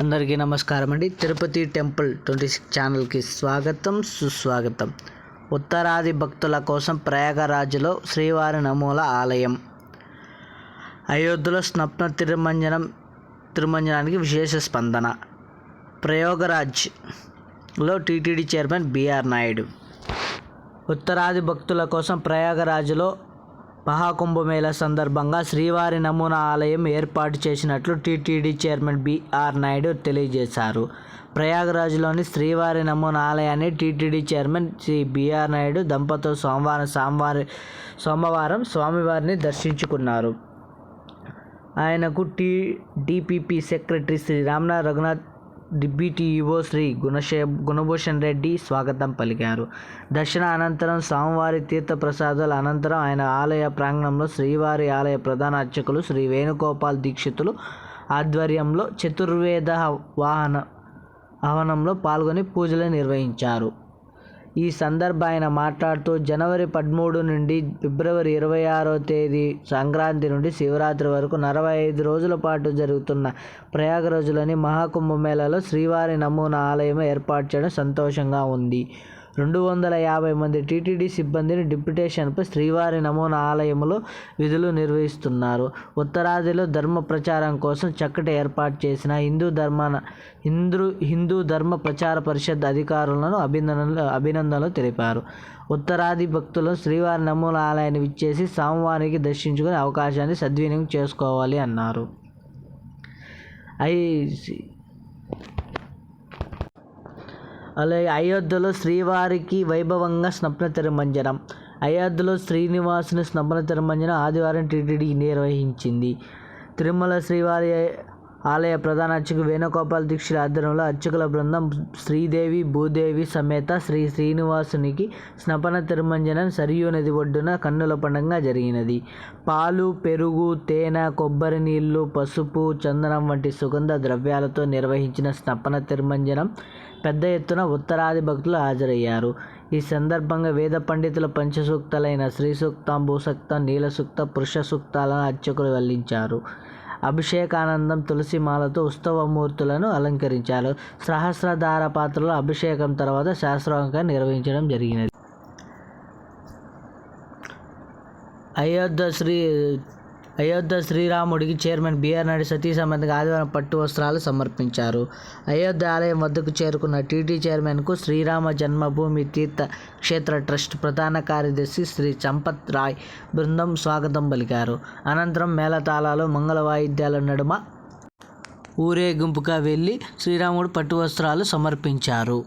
అందరికీ నమస్కారం అండి తిరుపతి టెంపుల్ ట్వంటీ సిక్స్ ఛానల్కి స్వాగతం సుస్వాగతం. ఉత్తరాది భక్తుల కోసం ప్రయాగరాజులో శ్రీవారి నమూల ఆలయం. అయోధ్యలో స్నప్న తిరుమంజనం తిరుమంజనానికి విశేష స్పందన. ప్రయోగరాజ్లో టీటీడీ చైర్మన్ బీఆర్ నాయుడు. ఉత్తరాది భక్తుల కోసం ప్రయాగరాజులో మహాకుంభమేళ సందర్భంగా శ్రీవారి నమూనా ఆలయం ఏర్పాటు చేసినట్లు టీటీడీ చైర్మన్ బిఆర్ నాయుడు తెలియజేశారు. ప్రయాగరాజ్లోని శ్రీవారి నమూనా ఆలయాన్ని టీటీడీ చైర్మన్ శ్రీ బిఆర్ నాయుడు దంపతులు సోమవారం సోమవారం సోమవారం స్వామివారిని దర్శించుకున్నారు. ఆయనకు tea DPP secretary Shri Ramnath Raghunath deputy Shri గుణశే గుణభూషణ్ రెడ్డి స్వాగతం పలికారు. దర్శన అనంతరం స్వామివారి తీర్థ ప్రసాదాల అనంతరం ఆయన ఆలయ ప్రాంగణంలో శ్రీవారి ఆలయ ప్రధాన అర్చకులు శ్రీ వేణుగోపాల్ దీక్షితులు ఆధ్వర్యంలో చతుర్వేద వాహన హవనంలో పాల్గొని పూజలు నిర్వహించారు. ఈ సందర్భ ఆయన మాట్లాడుతూ జనవరి పదమూడు నుండి ఫిబ్రవరి ఇరవై ఆరో తేదీ సంక్రాంతి నుండి శివరాత్రి వరకు నలభై ఐదు రోజుల పాటు జరుగుతున్న ప్రయాగరాజులోని మహాకుంభమేళలో శ్రీవారి నమూనా ఆలయం ఏర్పాటు చేయడం సంతోషంగా ఉంది. రెండు వందల యాభై మంది టీటీడీ సిబ్బందిని డిప్యుటేషన్పై శ్రీవారి నమూనా ఆలయంలో విధులు నిర్వహిస్తున్నారు. ఉత్తరాదిలో ధర్మ ప్రచారం కోసం చక్కటి ఏర్పాటు చేసిన హిందూ ధర్మ హిందూ హిందూ ధర్మ ప్రచార పరిషత్ అధికారులను అభినందనలు అభినందనలు తెలిపారు. ఉత్తరాది భక్తులు శ్రీవారి నమూనా ఆలయాన్ని విచ్చేసి స్వామివారికి దర్శించుకునే అవకాశాన్ని సద్వినియోగం చేసుకోవాలి అన్నారు. ఐ అలాగే అయోధ్యలో శ్రీవారికి వైభవంగా స్నప్న తిరుమంజనం. అయోధ్యలో శ్రీనివాసుని స్నపన తిరుమంజనం ఆదివారం టీటీడీ నిర్వహించింది. తిరుమల శ్రీవారి ఆలయ ప్రధాన అర్చకు వేణుగోపాల్ దీక్షల ఆధ్వర్యంలో అర్చకుల బృందం శ్రీదేవి భూదేవి సమేత శ్రీ శ్రీనివాసునికి స్నపన తిరుమంజనం సరియు నది ఒడ్డున కన్నుల పండుగ జరిగినది. పాలు పెరుగు తేనె కొబ్బరి నీళ్ళు పసుపు చందనం వంటి సుగంధ ద్రవ్యాలతో నిర్వహించిన స్నపన తిరుమంజనం పెద్ద ఎత్తున ఉత్తరాది భక్తులు హాజరయ్యారు. ఈ సందర్భంగా వేద పండితుల పంచసూక్తాలైన శ్రీ సూక్తం భూసూక్తం నీల సూక్త పురుష సూక్తాలను అర్చకులు వెల్లించారు. అభిషేకానందం తులసిమాలతో ఉత్సవమూర్తులను అలంకరించారు. సహస్రధార పాత్రలో అభిషేకం తర్వాత శాస్త్రోక్తంగా నిర్వహించడం జరిగినది. అయోధ్య శ్రీ అయోధ్య శ్రీరాముడికి చైర్మన్ బిఆర్ నాయుడు సతీ సమేతంగా ఆదివారం పట్టు వస్త్రాలు సమర్పించారు. అయోధ్య ఆలయం వద్దకు చేరుకున్న టీటీ చైర్మన్కు శ్రీరామ జన్మభూమి తీర్థ క్షేత్ర ట్రస్ట్ ప్రధాన కార్యదర్శి శ్రీ చంపత్ రాయ్ బృందం స్వాగతం పలికారు. అనంతరం మేళతాళాలు మంగళ వాయిద్యాల నడుమ ఊరేగింపుగా వెళ్ళి శ్రీరాముడు పట్టు వస్త్రాలు సమర్పించారు.